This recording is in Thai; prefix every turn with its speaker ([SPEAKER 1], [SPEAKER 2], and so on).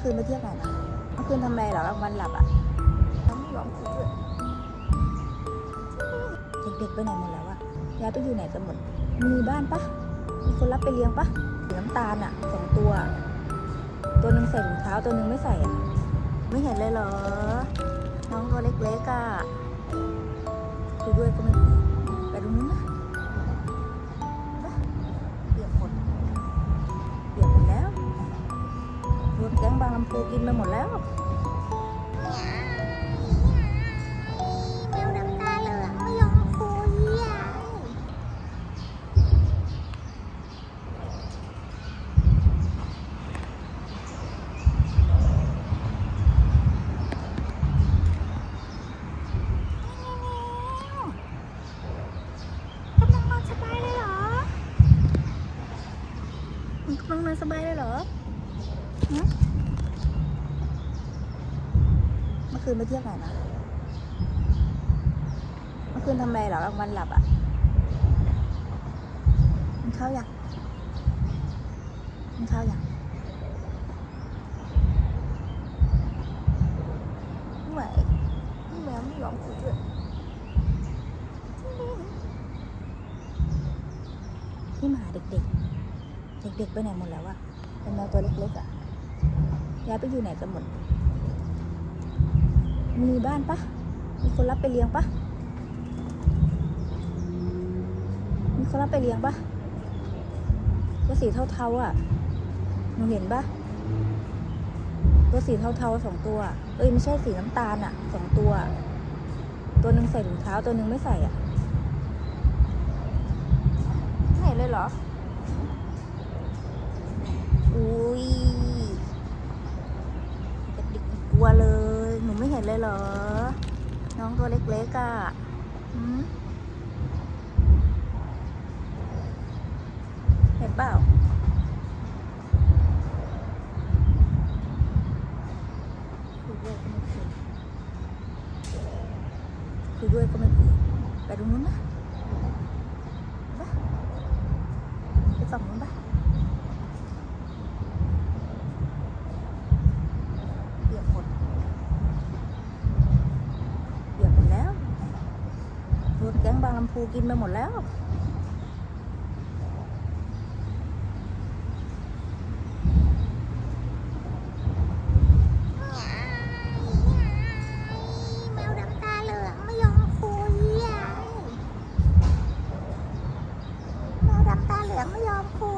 [SPEAKER 1] คืนไปเที่ยวไหนมาเมื่อคืนทำอะไรเหรอกลางวันหลับอะน้องไม่ยอมคุยด้วยเด็กๆไปไหนหมดแล้วอะยายไปอยู่ไหนกันหมด มีบ้านปะมีคนรับไปเลี้ยงปะสีน้ำตาลอะสองตัว ตัวหนึ่งใส่ถุงเท้าตัวหนึ่งไม่ใส่อะไม่เห็นเลยเหรอ น้องตัวเล็กๆอะคุยด้วยก็ไม่ บางลำพูกินไปหมดแล้ว
[SPEAKER 2] แมวน้ำตาเหลืองไม่ยอมคุยอะกำลังนอนสบายเลยเหรอ
[SPEAKER 1] มึงกำลังนอนสบาย เมื่อคืนไปเที่ยวไหนมาเมื่อคืนทำอะไรเหรอกลางวันหลับอะมันเข้าวยังมันเข้าวยังไม่ไหวแมวไม่ยอมคุยด้วยนี่มาหาเด็กๆ เด็กๆ ไปไหนหมดแล้วอะเป็นแมวตัวเล็กๆอะย้ายไปอยู่ไหนกันหมด มีบ้านปะมีคนรับไปเลี้ยงปะมีคนรับไปเลี้ยงปะตัวสีเทาๆอะหนูเห็นปะตัวสีเทาๆสองตัว เอ้ยไม่ใช่สีน้ำตาลอะสองตัว ตัวหนึ่งใส่ถุงเท้าตัวหนึ่งไม่ใส่อะไม่เห็นเลยเหรอ อุ้ยเด็กๆกลัวเลย หนูไม่เห็นเลยเหรอ น้อง ตัวเล็กๆอะเห็นเปล่าคุยด้วยก็ไม่คุยคุยด้วยก็ไม่คุยไปตรงนู้นนะไปไปฝั่งนู้นไปยกหมดเปียกหมดแล้วรถแก๊ง บางลำพูกินไปหมดแล้ว
[SPEAKER 2] แมวน้ำตาเหลืองไม่ยอมคุย